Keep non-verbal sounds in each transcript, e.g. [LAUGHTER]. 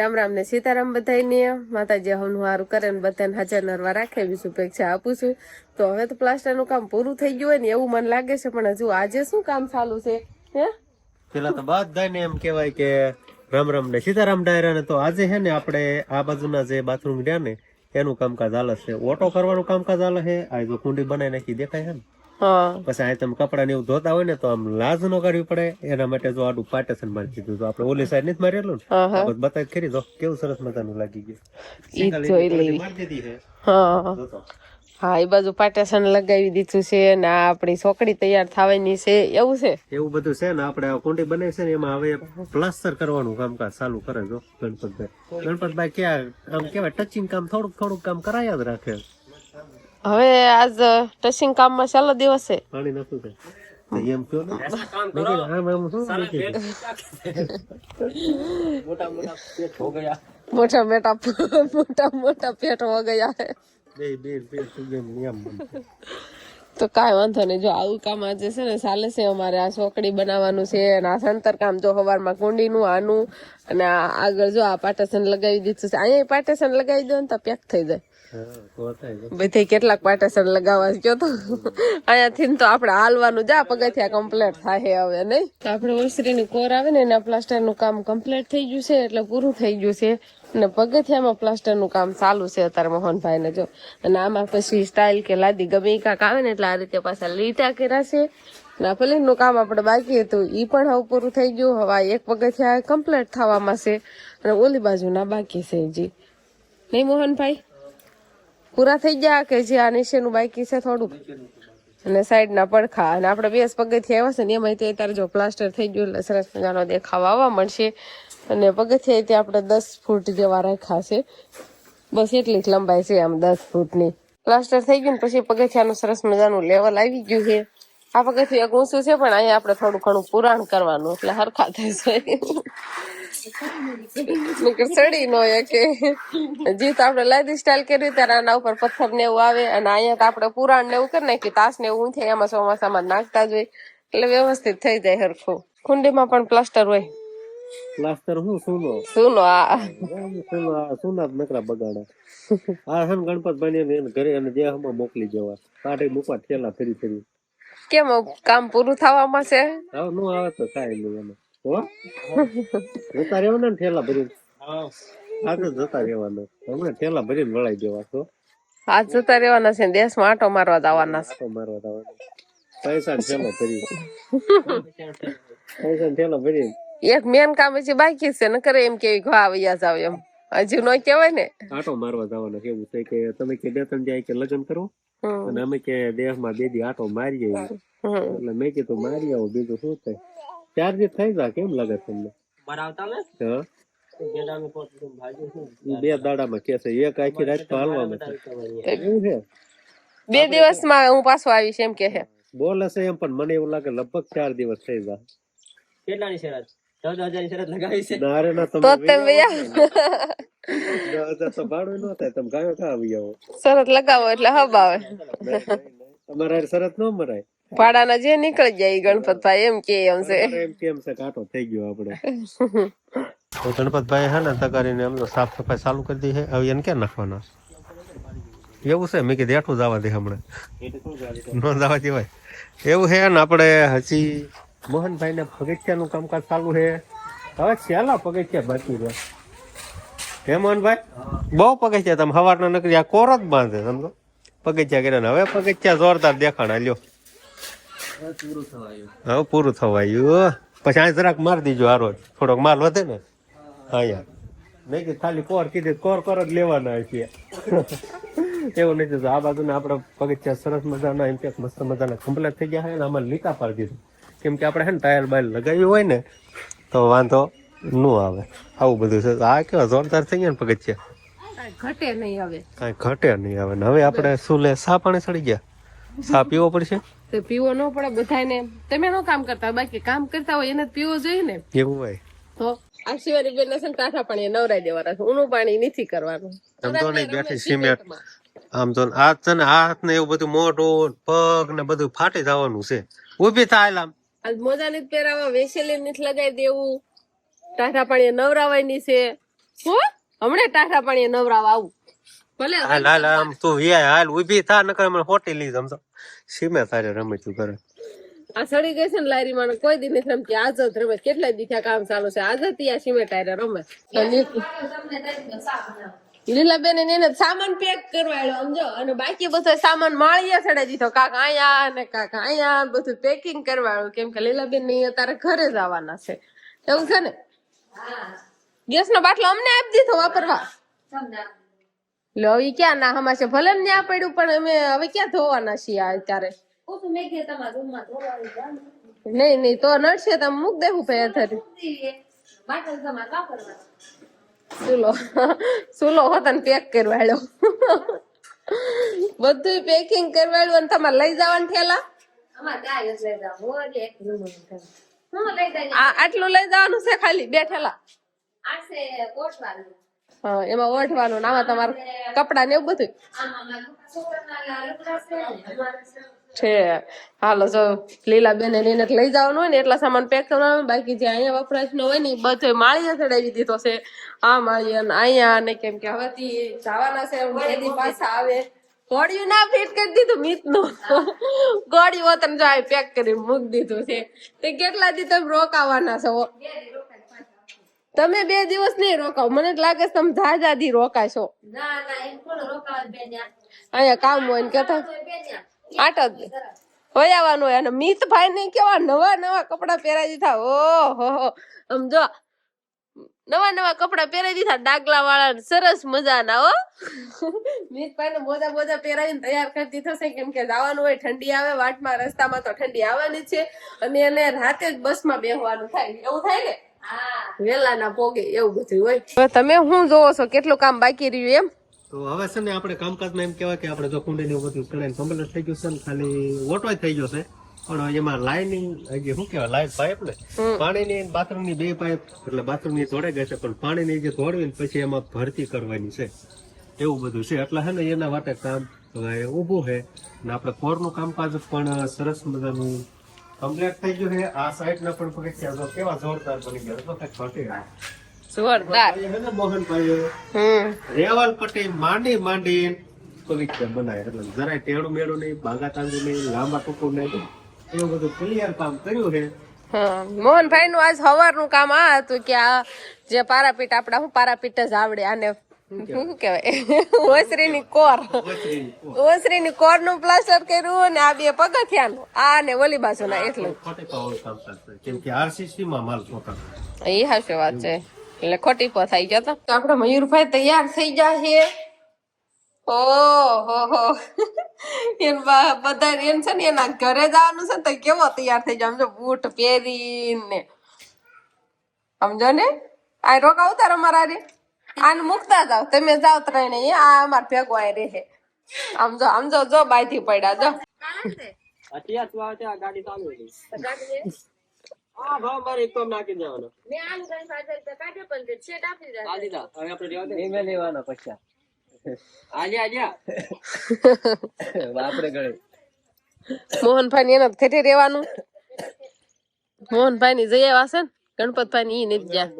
રામ રામ ને સીતારામ બધાને માતાજી હમનું હારું કરે ને બધાને હાજર નરવા રાખે એવી શુભેચ્છા આપું છું. તો હવે તો પ્લાસ્ટરનું કામ પૂરું થઈ ગયું હોય ને એવું મને લાગે છે, પણ હજુ આજે શું કામ ચાલુ છે, હે? પેલા તો બધાને એમ કહેવાય કે રામ રામ ને સીતારામ ડાયરા ને તો આજે છે ને આપણે આ બાજુના જે બાથરૂમ રહ્યા ને, એનું કામકાજ હાલે છે. ઓટો કરવાનું કામકાજ હાલે છે. આ જો કુંડી બનાવી નાખી, દેખાય છે ને? હા પછી આ તમે કપડા ને એવું ધોતા હોય ને તો આમ લાજ નો કરવી પડે. એના માટે જો આડું પાર્ટેશન મારી દીધું તો આપણે ઓલી સાઈડ નથી મારેલું ને? બતાવી ખરી. જો કેવું સરસ મજાનું લાગી ગયું. જોઈ લેવી. હા. એ બાજુ પાટેશન લગાવી દીધું છે ને આ આપણી છોકરી તૈયાર થવાની છે. એવું છે? એવું બધું છે ને આપણે કુંડી બનાવી છે ને એમાં હવે પ્લાસ્ટર કરવાનું કામકાજ ચાલુ કરે જો ગણપતભાઈ. ગણપતભાઈ ક્યાં આમ કેવાય ટચિંગ કામ થોડુંક થોડુંક કામ કરાયા જ રાખે. હવે આજ ટચિંગ કામમાં ચાલો દિવસ. છે પાણી નતું કે એમ કયો ને? મેં કીધું, આમ આમ શું મેં કીધું? મોટા મોટા મોટા મોટા પેટ હો ગયા બે બે સુગેમ નિયમ બનશે. તો કાંઈ વાંધો નહીં. જો આવું કામ આજે છે ને ચાલે છે અમારે. આ ચોકડી બનાવવાનું છે અને આ સંતર કામ જો સવારમાં કુંડીનું, આનું અને આ આગળ જો આ પાટેશન લગાવી દીધું છે. અહીંયા પાટેશન લગાવી દો ને તો પેક થઈ જાય. બધે કેટલાક પાટેશન લગાવવા કયો તો. અહીંયાથી તો આપણે હાલવાનું જા, પગથિયા કમ્પ્લીટ થાય હવે, નહીં? તો આપણે ઓસરીની કોર આવે ને, એના પ્લાસ્ટરનું કામ કમ્પ્લીટ થઈ ગયું છે, એટલે પૂરું થઈ ગયું છે. અને પગથિયામાં પ્લાસ્ટરનું કામ ચાલુ છે અત્યારે મોહનભાઈ ને જો. અને આમાં પછી સ્ટાઇલ કે લાદી ગમે કાંક આવે ને એટલે આ રીતે પાછા લીટા કર્યા છે. ના નું કામ આપણે બાકી હતું, ઈ પણ હવે પૂરું થઈ ગયું. હવે એક પગથિયા કમ્પ્લીટ થવામાં છે. અને ઓલી બાજુના બાકી છે હજી. નહીં મોહનભાઈ? પૂરા થઈ ગયા કે જે આ નીચેનું બાકી છે થોડુંક? અને સાઈડના પડખા. અને આપણે બે પગથિયા આવ્યા છે ને એમાં અત્યારે જો પ્લાસ્ટર થઈ ગયું એટલે સરસ મજાનો દેખાવ આવવા મળશે. અને પગથિયા તે આપણે દસ ફૂટ જેવા રાખ્યા છે. બસ એટલી લંબાઈ છે આમ દસ ફૂટની. પ્લાસ્ટર થઈ ગયું પછી પગથિયાનું સરસ મજાનું લેવલ આવી ગયું છે. આ પગથિયા ઊંચું છે પણ અહીંયા આપણે થોડું ઘણું પુરાણ કરવાનું એટલે હરખા થશે. સડી નો કે. જીત આપણે લાદી સ્ટાઇલ કરી ત્યારે આના ઉપર પથ્થર ને એવું આવે અને અહીંયા તો આપણે પુરાણ ને એવું કરી નાખી તાસ ને એવું ઊંચે એમાં ચોમાસામાં નાખતા જ હોય. એટલે વ્યવસ્થિત થઈ જાય હરખું. કુંડીમાં પણ પ્લાસ્ટર હોય. પ્લાસ્ટર હું સુનો? સુનો આ સુનો આ સુના જ નકરા બગાડા. આ હન ગણપતભાઈ ને એને ઘરે અને દેહમાં મોકલી જવા કાઢી મૂકવા ઠેલા ફેરી ફેરી. કેમ કામ પૂરું થવામાં છે? હા નો આવે તો કાઈ નહીં એને હો? જતા રહેવાના ને ઠેલા ભરીને? આજે જતા રહેવાના. હમણાં ઠેલા ભરીને વળાઈ દેવા છો હાથ જતા રહેવાના છે દેશમાં આટો મારવા જવાના છે. આટો મારવા જવાના. પૈસા ઠેલો ભરી પૈસા ને ઠેલો ભરી એક મેન કામ હજી બાકી છે ન કરે એમ કેવી ઘા વૈયા જાવ એમ. હજી નો કહેવાય ને. આટો મારવા જવાના કેવું છે કે તમે કે બે ત્રણ જાય કે લગ્ન કરો હમ, અને અમે કે દેહમાં બે દી આટો મારી આવીએ હમ. એટલે મેં કીધું મારી આવો બીજું શું થાય ચાર દિવસ થઈ જાય કેમ લાગે તમને? હા? ઈ બે દાડામાં કે છે એક આખી રાત તો હાલવામાં છે. એવું છે? બે દિવસમાં હું પાછો આવીશ એમ કે છે. બોલે છે એમ પણ મને એવું લાગે લગભગ ચાર દિવસ થઈ જાય કેટલાની શરત ચૌદ હજારની શરત લગાવી છે. ના રે ના તમે જ તમે હજાર તો ભાડું ન થાય. તમે ગાયો કા આવી આવો શરત લગાવો એટલે હબ આવે. તમારે શરત ન મરાય. ભાડાના જે નીકળી જાય ઈ ગણપતભાઈ એમ કે એમ છે. તમારે એમ છે કાંટો થઈ ગયો આપણે. [LAUGHS] તો ગણપતભાઈ હે ને તગારીને એમ તો સાફ સફાઈ ચાલુ કરી દી છે. હવે એને ક્યાં નાખવાના? એવું છે? મેં કીધું એઠું જવા દે હમણાં. ન જવા દેવાય. એવું છે ને આપણે હજી મોહનભાઈ ને પગથિયાનું કામકાજ ચાલુ છે. હવે છેલ્લા પગથિયા બાકી રહ્યા હે મોહનભાઈ? બહુ પગથિયા તમે સવારના નકરી આ કોર જ બાંધે સમજો? પગથિયા કર્યા હવે પગથિયા જોરદાર દેખાણા લ્યો હવે પૂરું થવાયું. પછી આ જરાક મારી દીજો રોજ થોડોક માલ વધે ને? અહીંયા નહીં કે ખાલી કોર કીધી, કોર કોર જ લેવાના છે. એવું નથી. આ બાજુના આપણે પગથિયા સરસ મજાના, એમ કે મસ્ત મજાના કમ્પ્લીટ થઈ ગયા છે ને, આમાં લીટા પાડી દીધું. કેમ કે આપણે છે ને ટાયર બાયર લગાવ્યું હોય ને તો વાંધો ન આવે. આવું બધું છે. આ કેવા જોરદાર થઈ ગયા ને પગથિયા? ઘટે નહીં આવે કાંઈ ઘટે નહીં આવે ને. હવે આપણે શું લે સા પાણી ચડી ગયા? સા પીવો પડશે? તો પીવો ન પડે બધાને તમે નો કામ કરતા? બાકી કામ કરતા હોય એને પીવો જોઈએ ને. એવું હોય. તો? આ શિવારી બેન છે ને ટાઢા પાણી નવરાઈ દેવાના છે. ઊનું પાણી નથી કરવાનું. આમ તો નહીં બેઠી સિમેન્ટ. આમ તો આ છે ને હાથ ને એવું બધું મોઢું પગ ને બધું ફાટી જવાનું છે. ઊભી થાય આમ. આજ મોજા નથી પહેરાવા વેસેલી નથી લગાવી દેવું. ટાઢા પાણી નવરાવાની છે. હો? હમણાં ટાટા પાણી નવરાવા આવું. ભલે હાલ હાલ આમ તું વિયા હાલ ઊભી થા નકર મને હોટી લઈ જમતો સીમે તારે રમે તું કરે. આ સડી ગઈ છે ને લારી માં કોઈ દી નથી રમતી. આજ જ રમે. કેટલા દી કામ ચાલુ છે. આજ જ ત્યાં સિમેન્ટ તારે રમે. લીલાબેન એને સામાન પેક કરવાયો સમજો? અને બાકી બધો સામાન માળીએ ચડાઈ દીધો. કાક આયા અને કાક આયા બધું પેકિંગ કરવાયું કેમ કે લીલાબેન ને અત્યારે ઘરે જ આવવાના છે. એવું છે ને? ગેસ નો બાટલો અમને આપી દીધો વાપરવા. લો હવે ક્યાં ના હમા છે ભલે ને આ પડ્યું પણ અમે હવે ક્યાં ધોવાના છીએ અત્યારે? નહીં નહીં તો નડશે તમે મૂક દેવું ભાઈ અત્યારે. સુલો. સુલો હોતા ને પેક કરવાડ્યો બધું પેકિંગ કરવાડ્યું અને તમારે લઈ જવાનું થેલા આટલું લઈ જવાનું છે ખાલી? બે હા એમાં ઓઢવાનું આમાં તમારું કપડા ને એવું બધું છે. હાલો જો લીલા બેન એને લઈ જવાનું હોય ને એટલા સામાન પેક કરવાનું બાકી જે અહીંયા વપરાશ નો હોય ને બધો માળીયા ચડાવી દીધો છે. આ માળીએ અને અહીંયા ને કેમ કે હવેથી જવાના છે એની પાછા આવે. ગોળિયું ના ફિટ કરી દીધું મિતનું. ગોળિયું વતન જો આ પેક કરી મૂકી દીધું છે. તે કેટલા દી તમે રોકાવાના છો? તમે બે દિવસ નહીં રોકાવ. મને લાગે છે તમે જા દી રોકાશો. અહીંયા કામ હોય ને કેતા આટ જ હોય આવવાનું હોય. અને મિતભાઈ ને કેવા નવા નવા કપડા પહેરાવી દીધા. ઓ હો. આમ જો નવા નવા કપડા પહેરાઈ દીધા. ડાગલા વાળા સરસ મજાના હો. મિતભાઈ ને મોજા મોજા પહેરાવીને તૈયાર કરી દીધો છે. કેમ કે જવાનું હોય ઠંડી આવે વાટમાં રસ્તામાં તો ઠંડી આવવાની છે. અને એને રાતે જ બસમાં બેહવાનું થાય. એવું થાય ને? વેલા ના પોગે એવું બધું હોય. તમે શું જોવો છો? કેટલું કામ બાકી રહ્યું એમ? તો હવે છે ને આપણે કામકાજમાં એમ કહેવાય કે આપણે જો કુંડીની બધું ચડાઈને કમ્પ્લીટ થઈ ગયું છે ને ખાલી ઓટો થઈ ગયો છે. પણ એમાં લાઇનિંગ હજી શું કહેવાય લાઈન પાઇપ ને? પાણીની બાથરૂમની બે પાઇપ એટલે બાથરૂમની જોડે ગઈ છે પણ પાણીની જે જોડવી ને પછી એમાં ભરતી કરવાની છે. એવું બધું છે. એટલે હે ને એના માટે કામ ઊભું છે. ને આપણે કોરનું કામકાજ પણ સરસ મજાનું કમ્પ્લીટ થઈ ગયું છે. આ સાઈડના પણ પગથિયા કેવા જોરદાર બની ગયા તો કંઈક ઘટી ગયા. જોરદાર ને મોહનભાઈ હમ રેવલ પટ્ટી માંડી માંડી પવિત્ર બનાય. એટલે જરાય ટેડું મેળું નહીં બાગા તાંગું નહીં લાંબા ટૂંકું નહીં. એવું બધું ક્લિયર કામ કર્યું છે. મોહનભાઈ નું આજ સવારનું કામ આ હતું કે આ જે પારાપીટ આપડા હું પારાપીટ જ આવડે આને શું કેવાય ઓસરીની કોર. ઓસરીની કોર. નું પ્લાસ્ટર કર્યું અને આ બે પગથિયાનું. આ ને ઓલી એટલું. પાવર કામ કરશે કેમ કે આરસીસી માં માલ એ હાશે વાત છે. એટલે ખોટી પો થઈ ગયો તો. આપડે મયુરભાઈ તૈયાર થઈ ગયા છે. ઓહો હો. એન બધા એમ છે ને એના ઘરે જવાનું છે તો કેવો તૈયાર થઈ જાય સમજો બૂટ પહેરીને. સમજો ને? આ રોકાવ તાર અમારા રે આને મૂકતા જાવ તમે જાવ ત્રણે. આ અમાર ભેગો આ રહે. આમ જો આમ જો જો બાયથી પડ્યા જો. અત્યારે ગાડી ચાલુ હા ભાવ મારે એક તો નાખી દેવાનો. આ દીધા હવે આપણે રહેવા દે. મેં લેવાના પૈસા. આજે આજે આપણે ગળે. મોહનભાઈ ની એના ઘરે રહેવાનું. મોહનભાઈ ની જઈ આવ્યા છે ને ગણપતભાઈ ની ઈ નથી ગયા.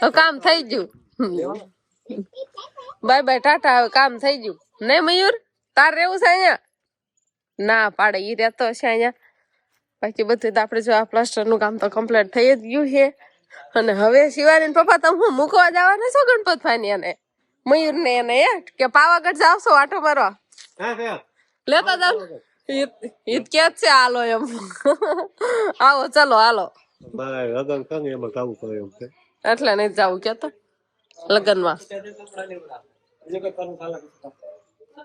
હવે કામ થઈ ગયું. બાય બાય ટાટા હવે કામ થઈ ગયું. નહીં મયુર તાર રહેવું છે અહીંયા? ના પાડે ઈ રહેતો છે અહીંયા. બાકી બધું તો આપણે જો આ પ્લાસ્ટરનું કામ તો કમ્પ્લીટ થઈ જ ગયું છે. અને હવે શિવાની પપ્પા તમે હું મૂકવા જવાના છો ગણપતભાઈ ને અને મયુર ને એને એ કે પાવાગઢ જાવશો આટો મારવા? લેતા જાવ. ઈદ કે છે હાલો એમ. આવો ચલો હાલો. એટલે નહીં જવું કેતો લગ્નમાં. એટલે કોઈ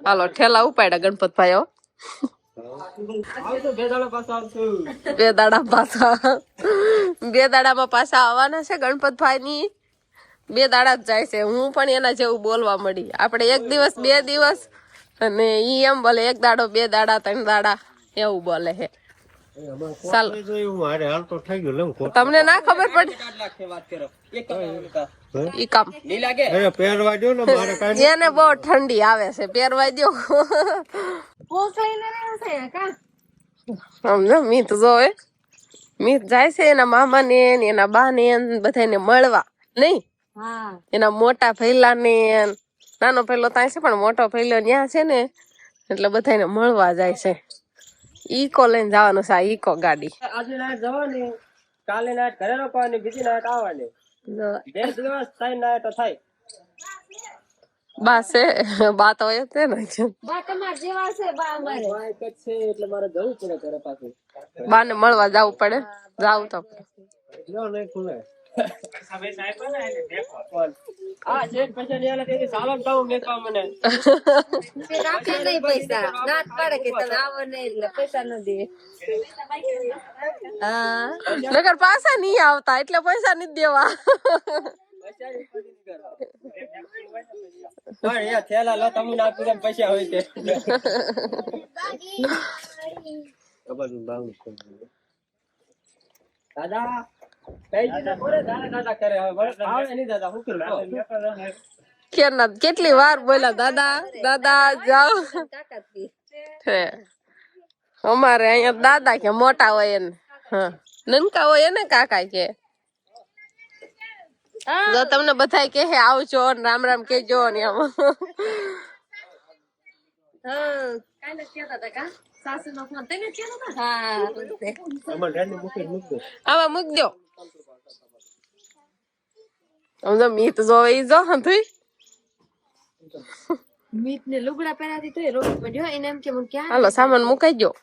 હાલો ઠેલા ઉપાડ્યા ગણપતભાઈ હો. આવતો બે દાડા પાછો બે દાડામાં પાછા આવવાના છે ગણપતભાઈ ની બે દાડા જ જાય છે. હું પણ એના જેવું બોલવા મળી આપણે એક દિવસ, બે દિવસ અને ઈ એમ બોલે, એક દાડો, બે દાડા, ત્રણ દાડા, એવું બોલે છે. તમને ના ખબર પડી આઠ લાખની વાત કરો. એક તો ઈ કામ. નહીં લાગે? એ પહેરવા દો ને મારે કાંઈ એને બહુ ઠંડી આવે છે પહેરવા દો મીત જોવે. મીત જાય છે એના મામા ને એના બા ને બધાને મળવા નહીં? એના મોટા ભૈલા ને. નાનો ભૈલો ત્યાં છે પણ મોટો ભૈલો ત્યાં છે ને એટલે બધાને મળવા જાય છે. ઈકો લઈને જવાનું છે ઈકો ગાડી. આજે નાઈટ જવાની કાલે નાઈટ ઘરે રોકવાની બીજી નાઈટ આવવાની. બે દિવસ ત્રણ નાઈટ થાય. બા છે બા તો હોય છે ને. બા તમાર જેવા છે બા અમારે. બાઈક જ છે એટલે મારે જવું પડે ઘરે પાછું. બા ને મળવા જવું પડે. જાવ તો જો નહીં ખુલે નગર પાછા નહીં આવતા એટલે પૈસા નહીં દેવા. પણ અહીંયા થેલા લો તમને પૈસા હોય છે દાદા કેટલી વાર બોલ્યા દાદા દાદા જાઓ. અમારે અહીંયા દાદા કે મોટા હોય એને. નનકા હોય એને કાકા કે. જો તમને બધા કે હે આવજો ને રામ રામ કેજો ને એમ. આમાં મૂક દો. તો મીત જોવે ઈ જો હંતુઈ મીત ને લુગડા પહેરાતી તોય રોડ પડ્યો એને એમ કે મને ક્યાં હાલો સામાન મુકાઈ ગયો.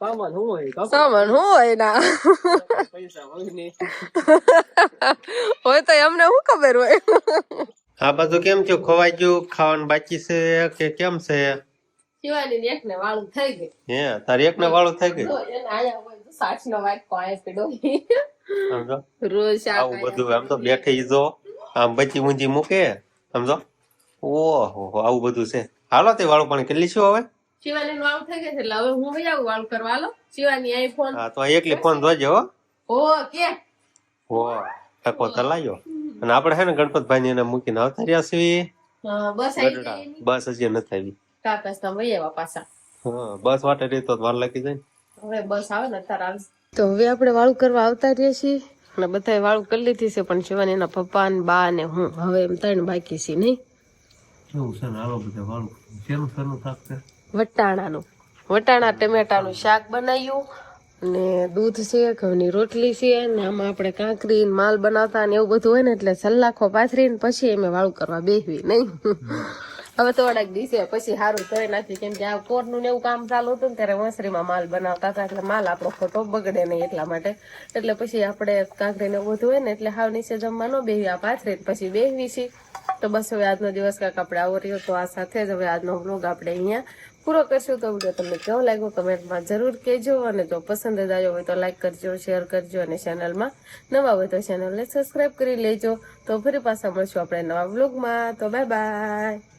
સામાન હું હોય? સામાન હું હોય ના. પૈસા હોય તો એમને શું ખબર હોય? આ બધું કેમ છે ખોવાઈ ગયું? ખાવાનું બાકી છે કે કેમ છે? શિવાની એક ને વાળું થઈ ગયું. હે તારી એક ને વાળું થઈ ગયું? તો એને આયા હોય તો સાઠ નો વાત કોણે પીડો? સમજો રોજ આવું બધું આમ તો બેઠી જો આમ બચી ઊંચી મૂકે સમજો? ઓહો આવું બધું છે. હાલો તે વાળું પણ કેટલી શું હવે? શિવાની વાળું થઈ ગયું એટલે હવે હું ભાઈ આવું વાળું કરવા. હાલો શિવાની અહીં ફોન. હા તો એકલી ફોન જોજો હો. ઓ કે? હો ટકો તલાયો. અને આપણે છે ને ગણપતભાઈ ને એને મૂકીને આવતા રહ્યા છીએ. બસ હજી નથી આવી. કાકા તમે ભાઈ પાછા. હા બસ વાટે રહી તો વાર લાગી જાય હવે બસ આવે ને અત્યારે આવશે તો હવે આપણે વાળું કરવા આવતા રહીએ છીએ. અને બધાએ વાળું કરી લીધી છે પણ શિવાની એના પપ્પા ને બા ને હું. હવે એમ ત્રણ બાકી છે નહીં? વટાણાનું. વટાણા ટમેટાનું શાક બનાવ્યું ને દૂધ છે ઘઉંની રોટલી છે ને આમાં આપણે કાંકરી માલ બનાવતા ને એવું બધું હોય ને એટલે સલાખો પાથરી ને પછી અમે વાળું કરવા બેહવી નહીં? હવે થોડાક દિવસે પછી સારું ધોઈ નથી કેમ કે આ કોરનું ને એવું કામ ચાલુ હતું ને ત્યારે વંસરીમાં માલ બનાવતા હતા. એટલે માલ આપણો ખોટો બગડે નહીં એટલા માટે. એટલે પછી આપણે કાંકરી ને બધું હોય ને એટલે હાવ નીચે જમવા ન બેહી આ પાથરી પછી બેહવી છીએ તો બસ હવે આજનો દિવસ કાંક આપણે આવો રહ્યો. તો આ સાથે જ હવે આજનો બ્લોગ આપણે અહીંયા પૂરો કરશું. તો વીડિયો તમને કેવો લાગ્યો કમેન્ટમાં જરૂર કહેજો. અને જો પસંદ આવ્યો હોય તો લાઈક કરજો શેર કરજો અને ચેનલમાં નવા હોય તો ચેનલને સબસ્ક્રાઈબ કરી લેજો. તો ફરી પાછા મળશું આપણે નવા બ્લોગમાં તો બાય બાય